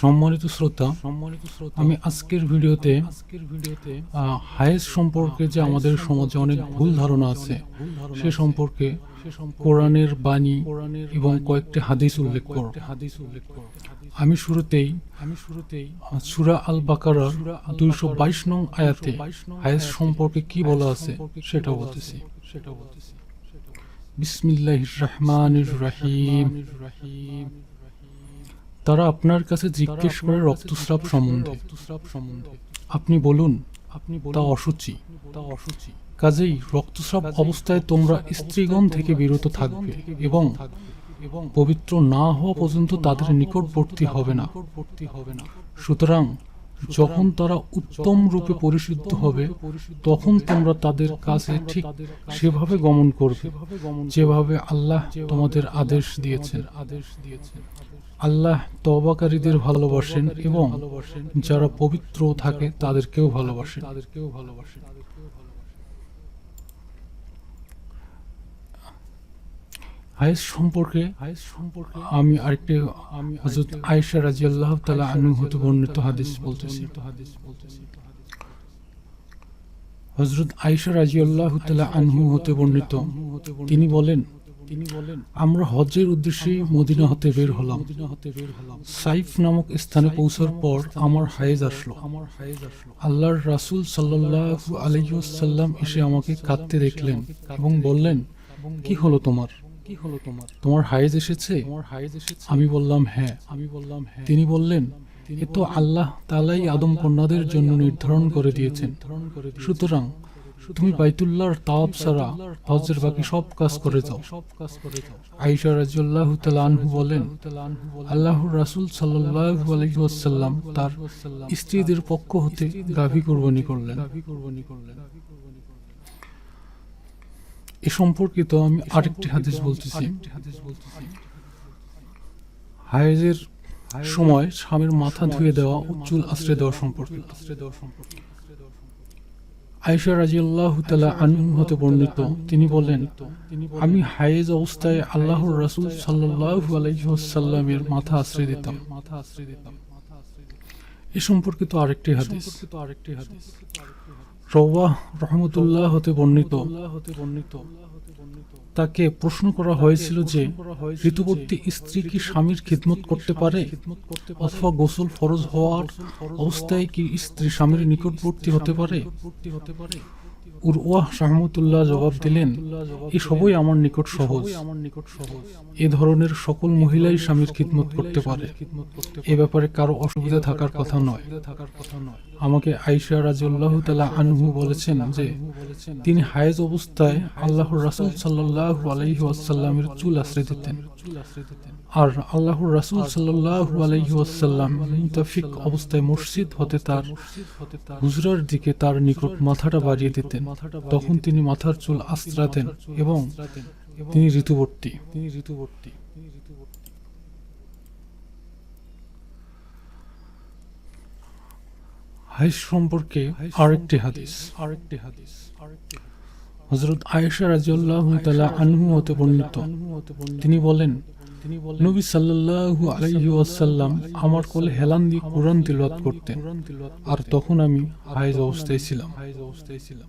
সম্মানিত শ্রোতা সম্মানিত শ্রোতা আমি আজকের ভিডিওতে আজকের ভিডিওতে হায়েস সম্পর্কে যে আমাদের সমাজে অনেক ভুল ধারণা আছে সে সম্পর্কে কোরআনের বাণী এবং কয়েকটি হাদিস উল্লেখ করব হাদিস উল্লেখ করব আমি শুরুতেই আমি শুরুতেই সুরা আল বাকারার দুইশো বাইশ নং আয়াতে হায়েস সম্পর্কে কি বলা আছে সেটা বলতেছি। সেটা বলতেছি। বিসমিল্লাহির রহমানির রহিম। রহিম। তারা আপনার কাছে জিজ্ঞেস করে রক্তস্রাব সম্বন্ধে। রক্তস্রাব সম্বন্ধে আপনি বলুন আপনি তা অসুচি। তা অসুচি কাজেই রক্তস্রাব অবস্থায় তোমরা স্ত্রীগণ থেকে বিরত থাকবে এবং এবং পবিত্র না হওয়া পর্যন্ত তাদের নিকটবর্তী হবে না। সুতরাং যখন তারা উত্তম রূপে পরিশুদ্ধ হবে তখন তোমরা তাদের কাছে ঠিক সেভাবে গমন করবে। যেভাবে আল্লাহ তোমাদের আদেশ দিয়েছেন। আল্লাহ তবাকারীদের ভালোবাসেন এবং যারা পবিত্র থাকে তাদেরকেও ভালোবাসেন। তাদেরকেও ভালোবাসেন। হায়েস সম্পর্কে হায়েস সম্পর্কে আমি আরেকটি আমি হযরত আয়েশা রাদিয়াল্লাহু তাআলা আনহু হতে বর্ণিত হাদিস বলতেছি। হাদিস বলতেছি। হযরত আয়েশা রাদিয়াল্লাহু তাআলা আনহু হতে বর্ণিত। তিনি বলেন তিনি বলেন আমরা হজ্জের উদ্দেশ্যে মদিনা হতে বের হলাম। সাইফ নামক স্থানে পৌঁছার পর আমার হায়েজ আসলো। আমার হায়েজ আসলো। আল্লাহর রাসূল সাল্লাল্লাহু আলাইহি ওয়াসাল্লাম এসে আমাকে কাঁদতে দেখলেন এবং বললেন কি হলো তোমার? কি হলো তোমার? তোমার হায়েজ এসেছে? তোমার হায়েজ এসেছে? আমি বললাম হ্যাঁ। আমি বললাম হ্যাঁ। তিনি বললেন এ তো আল্লাহ তালাই আদম কন্যাদের জন্য নির্ধারণ করে দিয়েছেন। সুতরাং তুমি বাইতুল্লাহর তাওয়াব ছাড়া হজের বাকি সব কাজ করে যাও। সব কাজ করে যাও। আয়েশা রাদিয়াল্লাহু তাআলা আনহু বলেন আল্লাহর রাসূল সাল্লাল্লাহু আলাইহি ওয়াসাল্লাম তার স্ত্রীদের পক্ষ হতে গাভী কুরবানি করলেন। গাভী কুরবানি করলেন। এ সম্পর্কিত আমি আরেকটি হাদিস বলতেছি। হায়েজের সময় স্বামীর মাথা ধুয়ে দেওয়া ও চুল আশ্রয় দেওয়া সম্পর্কে আয়েশা রাজিয়াল্লাহু তাআলা আনহু হতে বর্ণিত তিনি বলেন আমি হায়েজ অবস্থায় আল্লাহর রাসূল সাল্লাল্লাহু আলাইহি ওয়াসাল্লামের মাথা আশ্রয় দিতাম। এ সম্পর্কিত আরেকটি হাদিস। রওয়াহ রহমতুল্লাহ হতে বর্ণিত। তাকে প্রশ্ন করা হয়েছিল যে ঋতুবর্তী স্ত্রী কি স্বামীর খিদমত করতে পারে? অথবা গোসল ফরজ হওয়ার অবস্থায় কি স্ত্রী স্বামীর নিকটবর্তী হতে পারে? উরওয়াহ রহমতুল্লাহ জবাব দিলেন এই সবই আমার নিকট সহজ। এ ধরনের সকল মহিলাই স্বামীর খিদমত করতে পারে। এ ব্যাপারে কারও অসুবিধা থাকার কথা নয়। আমাকে আইসা রাজিউল্লাহ তালা আনহু বলেছেন যে, তিনি হায়েজ অবস্থায় আল্লাহর রাসুল সাল্লাহ আলাইহি ওয়াসাল্লামের চুল আশ্রয় দিতেন। আর আল্লাহর রাসুল সাল্লাহ আলাইহি ওয়াসাল্লাম মুতাফিক অবস্থায় মসজিদ হতে তার হুজরার দিকে তার নিকট মাথাটা বাড়িয়ে দিতেন। তখন তিনি মাথার চুল আশ্রাতেন এবং তিনি ঋতুবর্তী। তিনি ঋতুবর্তী। হাইস সম্পর্কে আরেকটি হাদিস। আরেকটি হাদিস। হযরত আয়েশা তাআলা আনহু হতে বর্ণিত। তিনি বলেন নবী সাল্লাল্লাহু আলাইহি ওয়াসাল্লাম আমার কোলে হেলান দিয়ে কোরআন তিলাওয়াত করতেন। আর তখন আমি হাইজ অবস্থায় ছিলাম। হাইজ অবস্থায় ছিলাম।